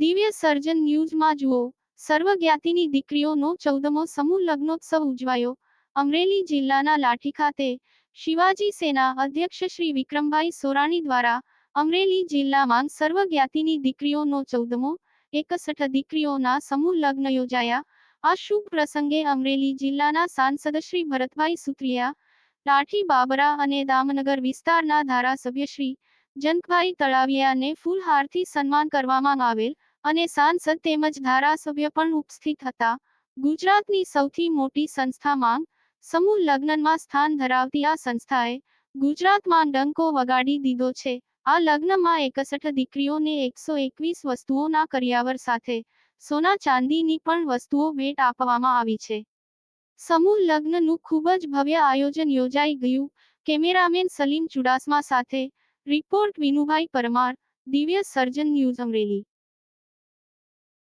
દિવ્ય સર્જન ન્યૂઝમાં જુઓ. સર્વજ્ઞાતિની દીકરીઓનો ચૌદમો સમૂહ લગ્નોત્સવ ઉજવાયો. અમરેલી જિલ્લાના લાઠી ખાતે શિવાજી સેના અધ્યક્ષ શ્રી વિક્રમભાઈ સોરાણી દ્વારા અમરેલી જિલ્લામાં સર્વજ્ઞાતિની દીકરીઓનો ચૌદમો, એકસઠ દીકરીઓના સમૂહ લગ્ન યોજાયા. આ શુભ પ્રસંગે અમરેલી જિલ્લાના સાંસદ શ્રી ભરતભાઈ સુત્રિયા લાઠી બાબરા અને દામનગર વિસ્તારના ધારાસભ્ય શ્રી જનકભાઈ તળાવિયાને ફૂલહારથી સન્માન કરવામાં આવેલ અને સાંસદ તેમજ ધારાસભ્ય પણ ઉપસ્થિત હતા. ગુજરાતની સૌથી મોટી સંસ્થામાં સમૂહ લગ્નમાં સ્થાન ધરાવતી આ સંસ્થાએ ગુજરાતમાં ડંકો વગાડી દીધો છે. આ લગ્નમાં એકસઠ દીકરીઓને એકસો એકવીસ વસ્તુઓના કરિયાવર સાથે સોના ચાંદીની પણ વસ્તુઓ ભેટ આપવામાં આવી છે. સમૂહ લગ્નનું ખૂબ જ ભવ્ય આયોજન યોજાઈ ગયું. કેમેરામેન સલીમ ચુડાસમા સાથે રિપોર્ટ વિનુભાઈ પરમાર, દિવ્ય સર્જન ન્યૂઝ અમરેલી.